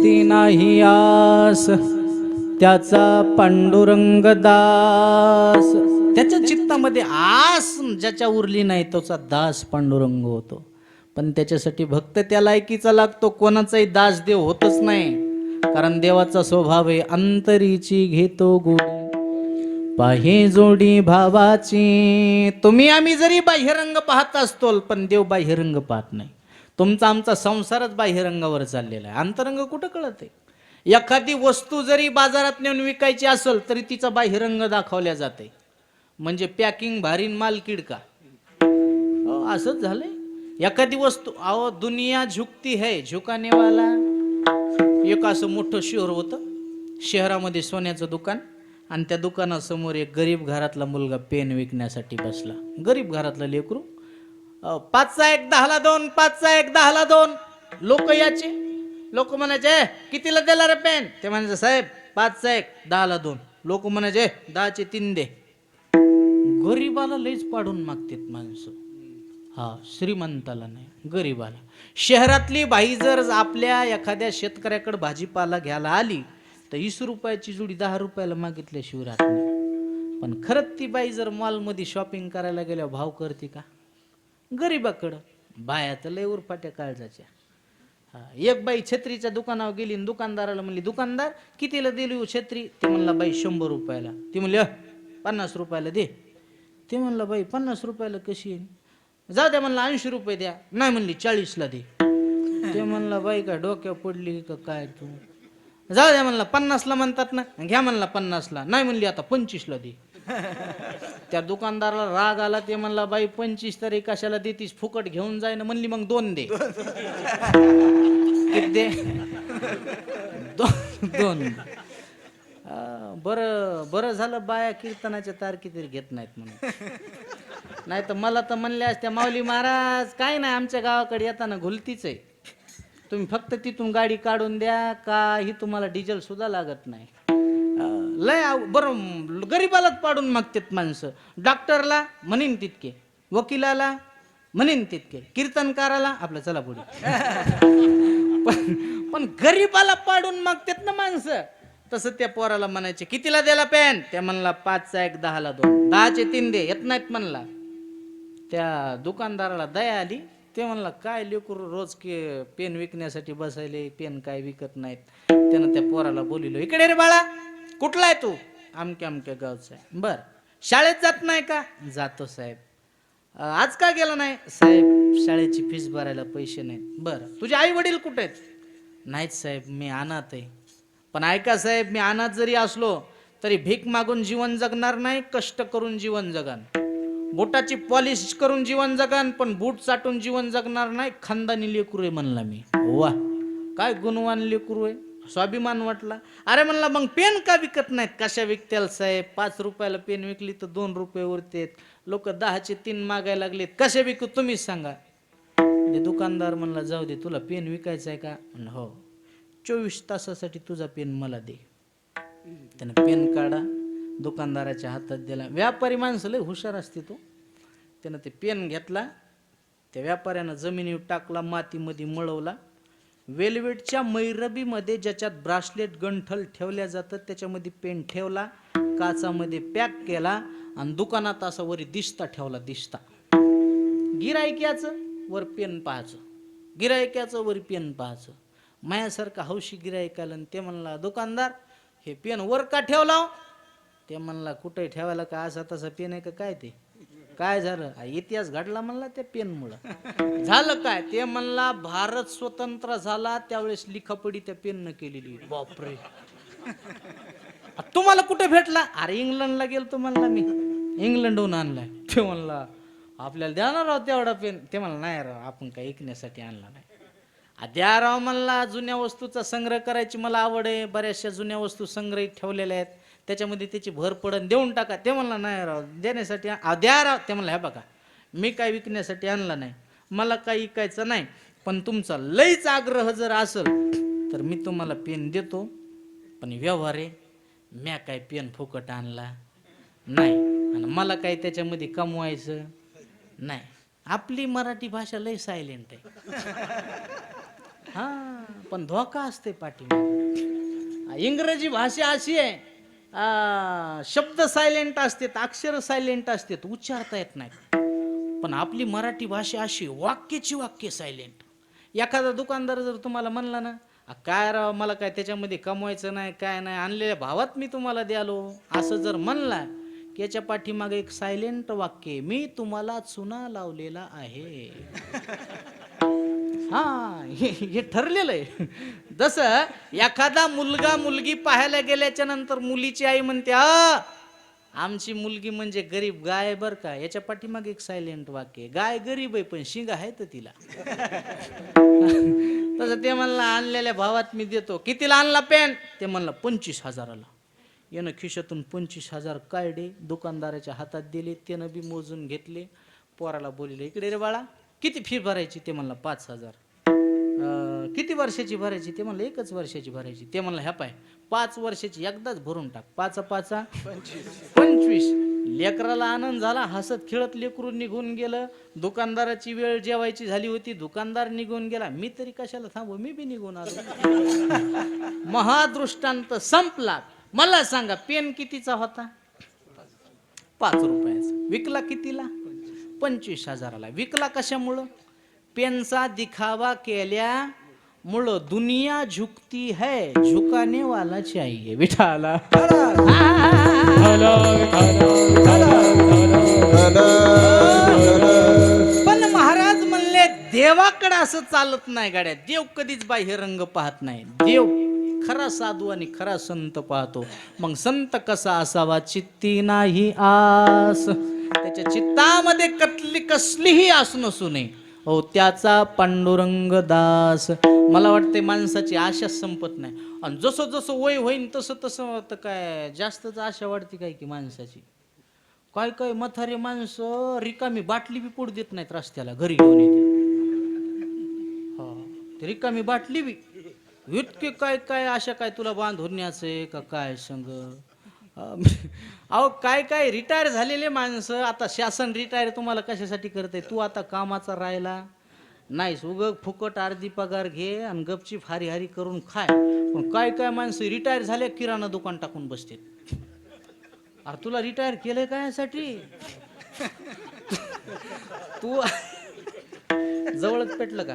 मुक्ती नाही आस त्याचा पांडुरंग दास. त्याच्या चित्तामध्ये आस ज्याच्या उरली नाही तोचा दास पांडुरंग होतो. पण त्याच्यासाठी भक्त त्या लायकीचा लागतो कोणाचाही दास देव होतच नाही. कारण देवाचा स्वभाव आहे अंतरीची घेतो गोडी पाहे जोडी भावाची. तुम्ही आम्ही जरी बाह्यरंग पाहत असतो पण देव बाह्यरंग पाहत नाही. तुमचा आमचा संसारच बाह्यरंगावर चाललेला आहे. अंतरंग कुठं कळत? आहे एखादी वस्तू जरी बाजारात नेऊन विकायची असेल तरी तिचा बाह्यरंग दाखवल्या जाते. म्हणजे पॅकिंग भारीन माल किडका हो असंच झालंय. एखादी वस्तू अहो दुनिया झुकती है झुकाने वाला एक असं मोठं शहर होतं. शहरामध्ये सोन्याचं दुकान आणि त्या दुकानासमोर एक गरीब घरातला मुलगा पेन विकण्यासाठी बसला. गरीब घरातला लेकरू. पाचचा एक दहाला दोन पाचचा एक दहाला दोन. लोक याचे लोक म्हणायचे कितीला दिला रे पेन? ते म्हणायचे साहेब पाचचा एक दहाला दोन. लोक म्हणायचे दहाचे तीन दे. गरीबाला लईच पाडून मागतात माणसं. हा श्रीमंताला नाही गरीबाला. शहरातली बाई जर आपल्या एखाद्या शेतकऱ्याकडे भाजीपाला घ्यायला आली तर वीस रुपयाची जुडी दहा रुपयाला मागितल्या शिवरात पण खरंच ती बाई जर मॉलमध्ये शॉपिंग करायला गेल्यावर भाव करते का? गरीबाकडं. बाया तर लय उरफाट्या काळजाच्या. हा एक बाई छत्रीच्या दुकानावर गेली आणि दुकानदाराला म्हणली दुकानदार कितीला दिली हो छत्री? ते म्हणला बाई शंभर रुपयाला. ती म्हणली पन्नास रुपयाला दे. ते म्हणलं बाई पन्नास रुपयाला कशी जाऊ द्या म्हणलं ऐंशी रुपये द्या. नाही म्हणली चाळीसला दे. ते म्हणला बाई का डोक्या पडली का काय तू? जाऊ द्या म्हणला पन्नासला म्हणतात ना. घ्या म्हणला पन्नासला. नाही म्हणली आता पंचवीसला दे. त्या दुकानदाराला राग आला ते म्हणला बाई पंचवीस तरी कशाला देतीस? फुकट घेऊन जाय ना म्हणली मग दोन दे. किती दे? दोन दोन. बर बरं बरं झालं बाया कीर्तनाच्या तारखी तरी घेत नाहीत म्हणून. नाही तर मला तर म्हणल्या असत्या माऊली महाराज काय नाही आमच्या गावाकडे येताना घुलतीच आहे. तुम्ही फक्त तिथून गाडी काढून द्या काही तुम्हाला डिझेल सुद्धा लागत नाही? लय बरं गरीबालाच पाडून मागतात माणसं. डॉक्टरला म्हणेन तितके वकिलाला म्हणेन तितके कीर्तनकाराला आपलं चला पुढे. पण पण गरीबाला पाडून मागतात ना माणसं. तसं त्या पोराला म्हणायचे कितीला द्याला पेन? त्या म्हणला पाचचा एक दहाला दोन. दहाचे तीन दे येत नाहीत म्हणला. त्या दुकानदाराला दया आली. ते म्हणला काय लेकरू रोज के पेन विकण्यासाठी बसायले? पेन काय विकत नाहीत? त्यानं त्या पोराला बोलिलो इकडे रे बाळा कुठला आहे तू? अमक्या अमक्या गावचा आहे. बर. शाळेत जात नाही का? जातो साहेब. आज का गेला नाही? साहेब शाळेची फीस भरायला पैसे नाहीत. बरं. तुझे आई वडील कुठे आहेत? नाहीत साहेब. मी अनाथ आहे. पण ऐका साहेब मी अनाथ जरी असलो तरी भीक मागून जीवन जगणार नाही कष्ट करून जीवन जगान. बोटाची पॉलिश करून जीवन जगान पण बूट चाटून जीवन जगणार नाही. खानदानी लेकरू आहे म्हणला मी. वा. काय गुणवान लेकरू आहे. स्वाभिमान वाटला. अरे म्हणला मग पेन का विकत नाहीत? कशा विकत्याल साहेब? पाच रुपयाला पेन विकली तर दोन रुपये उरतेत. लोक दहाचे तीन मागायला लागलेत. कशा विकू तुम्हीच सांगा. ते दुकानदार म्हणला जाऊ दे तुला पेन विकायचा आहे का? म्हणलं, हो चोवीस तासासाठी तुझा पेन मला दे. त्यानं पेन काढा दुकानदाराच्या हातात दिला. व्यापारी माणसं लय हुशार असते तो. त्यानं ते पेन घेतला त्या व्यापाऱ्यानं जमिनीवर टाकला मातीमध्ये मळवला. वेलवेटच्या मैरबीमध्ये ज्याच्यात ब्रासलेट गंठल ठेवल्या जातात त्याच्यामध्ये पेन ठेवला काचामध्ये पॅक केला आणि दुकानात असा वरी दिसता ठेवला दिसता. गिरायक्याचं वर पेन पाहायचं. गिरायक्याचं वर पेन पाहायचं. मायासारखा हौशी गिरायकाला आणि ते म्हणला दुकानदार हे पेन वर का ठेवला हो? ते म्हणला कुठे ठेवायला का? असा तसा पेन आहे का? काय ते? काय झालं? इतिहास घडला म्हणला त्या पेनमुळं. झालं काय? ते म्हणला भारत स्वतंत्र झाला त्यावेळेस लिखापडी त्या पेननं केलेली. बापरे. तुम्हाला कुठे भेटला? अरे इंग्लंडला गेलो म्हणला मी. इंग्लंडहून आणलाय. ते म्हणला आपल्याला द्या राव तेवढा पेन. ते म्हणला नाही राव आपण काही ऐकण्यासाठी आणला नाही. द्या राव म्हणला जुन्या वस्तूचा संग्रह करायची मला आवड आहे. बऱ्याचशा जुन्या वस्तू संग्रहित ठेवलेल्या आहेत. त्याच्यामध्ये त्याची भर पडन देऊन टाका. ते म्हणला नाही राव देण्यासाठी द्या राव. ते म्हणला हे बघा मी काय विकण्यासाठी आणला नाही. मला काही विकायचं नाही पण तुमचा लईच आग्रह जर असेल तर मी तुम्हाला पेन देतो. पण व्यवहार आहे म्या काय पेन फुकट आणला नाही. आणि मला काय त्याच्यामध्ये कमवायचं नाही. आपली मराठी भाषा लय सायलेंट आहे. हा पण धोका असते पाठी इंग्रजी भाषा अशी आहे शब्द सायलेंट असतात अक्षर सायलेंट असतात उच्चारता येत नाही पण आपली मराठी भाषा अशी वाक्याची वाक्य सायलेंट एखादा दुकानदार जर तुम्हाला म्हणला ना काय राव मला काय त्याच्यामध्ये कमवायचं नाही काय नाही आणलेल्या भावात मी तुम्हाला द्यालो. असं जर म्हणला की याच्या पाठीमागे एक सायलेंट वाक्य मी तुम्हाला चुना लावलेला आहे. हा हे हे ठरलेलं आहे. जसं एखादा मुलगा मुलगी पाहायला गेल्याच्यानंतर मुलीची आई म्हणते अ आमची मुलगी म्हणजे गरीब गाय बर का. याच्या पाठीमागे एक सायलेंट वाक्य गाय गरीब आहे पण शिंग आहे तर तिला. तसं ते म्हणलं आणलेल्या भावात मी देतो. कितीला आणला पेन? ते म्हणलं पंचवीस हजाराला. यानं खिशातून पंचवीस हजार काढले दुकानदाराच्या हातात दिले त्यानं बी मोजून घेतले. पोराला बोलले इकडे रे बाळा किती फी भरायची ते म्हणलं पाच हजार. अं, किती वर्षाची भरायची ते म्हणलं एकच वर्षाची भरायची ते म्हणलं ह्या पाय पाच वर्षाची एकदाच भरून टाक. पाच पाचा. पंचवीस. लेकराला आनंद झाला हसत खेळत लेकरून निघून गेलं. दुकानदाराची वेळ जेवायची झाली होती दुकानदार निघून गेला. मी तरी कशाला थांबू? मी बी निघून आलो. महादृष्टांत संपला. मला सांगा पेन कितीचा होता? पाच रुपयाचा. विकला कितीला? पंचवीस हजाराला. विकला कशामुळं? पेनचा दिखावा केल्या मुळ दुनिया झुकती है झुकाने वाला चाहिए विठाला. पण महाराज म्हणले देवाकडे असं चालत नाही गाड्या. देव कधीच बाह्य रंग पाहत नाही. देव खरा साधू आणि खरा संत पाहतो. मग संत कसा असावा? चित्ती नाही आस. त्याच्या चित्तामध्ये कतली कसलीही आस नसू नये. हो त्याचा पांडुरंग दास. मला वाटते माणसाची आशा संपत नाही. आणि जसं जसं वय होईन तसं तसं तर काय जास्तच आशा वाढते काय की माणसाची? काय काय मथारे माणसं रिकामी बाटली बी पोड देत नाहीत रस्त्याला घरी घेऊन येते हा रिकामी बाटली बी. इतके काय काय अशा काय तुला बांध धुण्याचं आहे का काय संग? अहो काय काय रिटायर झालेले माणसं आता शासन रिटायर तुम्हाला कशासाठी करते तू आता कामाचा राहिला. नाहीस उग फुकट अर्धी पगार घे आणि गपचीप हारी हारी करून खाय. पण काय काय माणसं रिटायर झाले किराणा दुकान टाकून बसते अरे तुला रिटायर केलंय काय यासाठी? तू जवळच पेटलं का?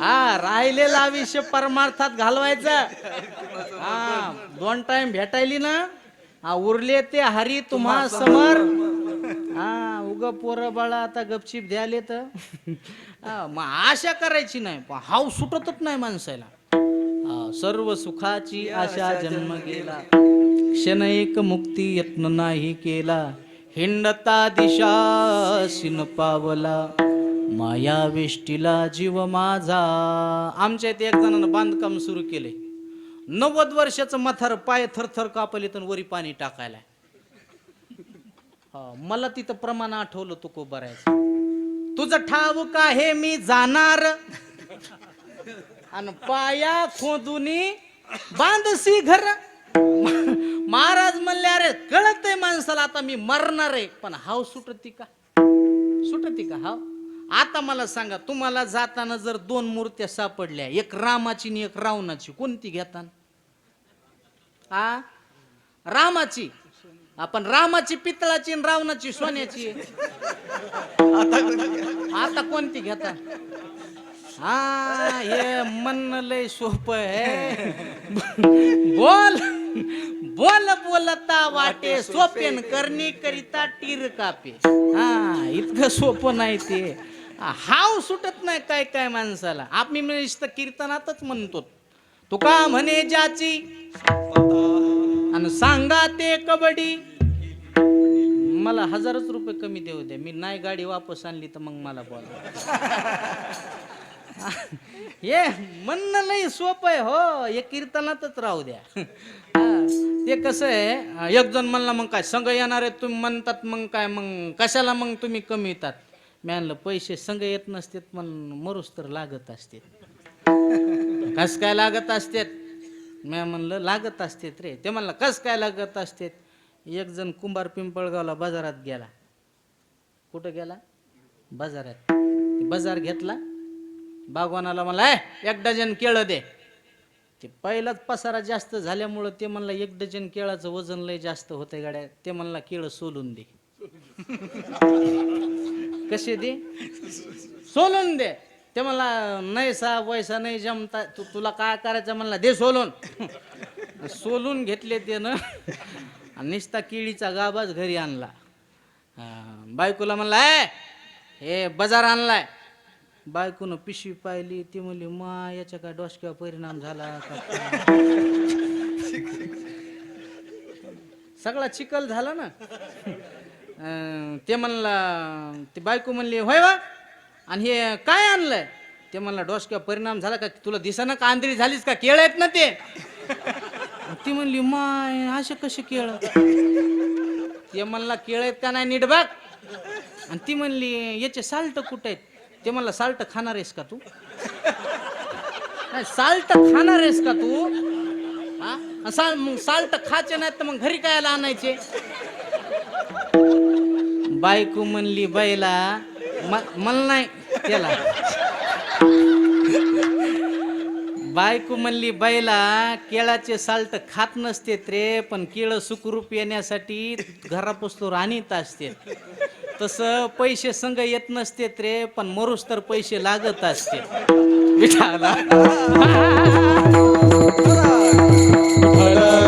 हा? राहिलेला आयुष्य परमार्थात घालवायचा. हा दोन टाइम भेटायली ना हा उरले ते हरी तुम्हा समर. हा उग पोरं बाळा आता गपचीप द्याले तर. मग आशा करायची नाही पण हाव सुटतच नाही माणसाला. सर्व सुखाची आशा जन्म गेला. क्षण एक मुक्ती यत्न नाही केला. हिंडता दिशा सिन पावला. माया वेष्टीला जीव माझा. आमच्या इथे एक जणांना बांधकाम सुरू केले नव्वद वर्षाचं मथार पाय थरथर कापले तर वरी पाणी टाकायला. हा, मला तिथं प्रमाण आठवलं तू को बरायचं. तुझं ठाऊक आहे मी जाणार? आणि पाया खोदुनी बांधसी घर. महाराज म्हणले अरे कळतंय माणसाला आता मी मरणार आहे. पण हाव सुटती का? सुटती का हाव? आता मला सांगा तुम्हाला जाताना जर दोन मूर्त्या सापडल्या एक रामाची आणि एक रावणाची कोणती घेता आ? रामाची. आपण रामाची पितळाची आणि रावणाची सोन्याची. आता कोणती घेता हा हे म्हणणं लय सोप आहे. बोल बोल बोलता वाटे सोपेन. करणे करिता टीर कापे. हा इतकं सोपं नाही ते. हाव सुटत नाही काय काय माणसाला. आम्ही म्हणजे कीर्तनातच म्हणतो. तुका म्हणे ज्याची आणि सांगा ते कबड्डी. मला हजारच रुपये कमी देऊ द्या मी नाही गाडी वापस आणली तर मग मला बोला. हे म्हणणं लई सोपं आहे हो. हे कीर्तनातच राहू द्या. ते कसं आहे एक जण म्हणला मग काय संघ येणार आहे तुम्ही म्हणतात मग काय मग कशाला मग तुम्ही कमी येतात? मी पैसे संग येत नसतात पण मरूस तर लागत असते कस काय लागत असतात? म्या म्हणलं लागत असतेत रे. ते म्हणलं कस काय लागत असतेत? एक जण कुंभार पिंपळगावला बाजारात गेला. कुठं गेला? बाजारात. बाजार घेतला. बागवानाला मला "ए, एक डझन केळं दे. ते पहिलाच पसारा जास्त झाल्यामुळं ते म्हणला एक डझन केळाचं वजन लय जास्त होतंय गाड्या. ते म्हणला केळं सोलून दे. कशी दे सोलून दे. ते म्हणला नाही सा पैसा नाही जमता. तू तुला काय करायचं? म्हणला दे सोलून. सोलून घेतले ते आणि निस्ता केळीचा गाबाच घरी आणला. बायकोला म्हणला "ए, हे बाजार आणलाय. बायकोनं पिशवी पाहिली. ती म्हणली मा याच्या काय डोसक्यावर परिणाम झाला का? सगळा चिखल झाला ना. अं, ते म्हणला ती बायको म्हणली होय वा आणि हे काय आणलंय? ते म्हणला डोसक्या परिणाम झाला का? तुला दिसाना का आंधळी झालीस का? केळ आहेत ना ते. ती म्हणली माय असे कसे केळ? ते म्हणला केळ आहेत का नाही नीट बघ आणि ती म्हणली याचे साल्ट कुठे आहेत? ते म्हणला साल्ट खाणार आहेस का तू? नाही साल्ट खाणार आहेस का तू? हा? आणि साल मग साल्ट खायचे नाहीत तर मग घरी कायला आणायचे? बायको म्हणली बाईला म- मला नाही त्याला. बायको म्हणली बाईला केळाचे साल्ट खात नसते रे पण केळं सुखरूप येण्यासाठी घरापासून आणीत असते. तसं पैसे संघ येत नसते रे पण मरूस तर पैसे लागत असते. विठाला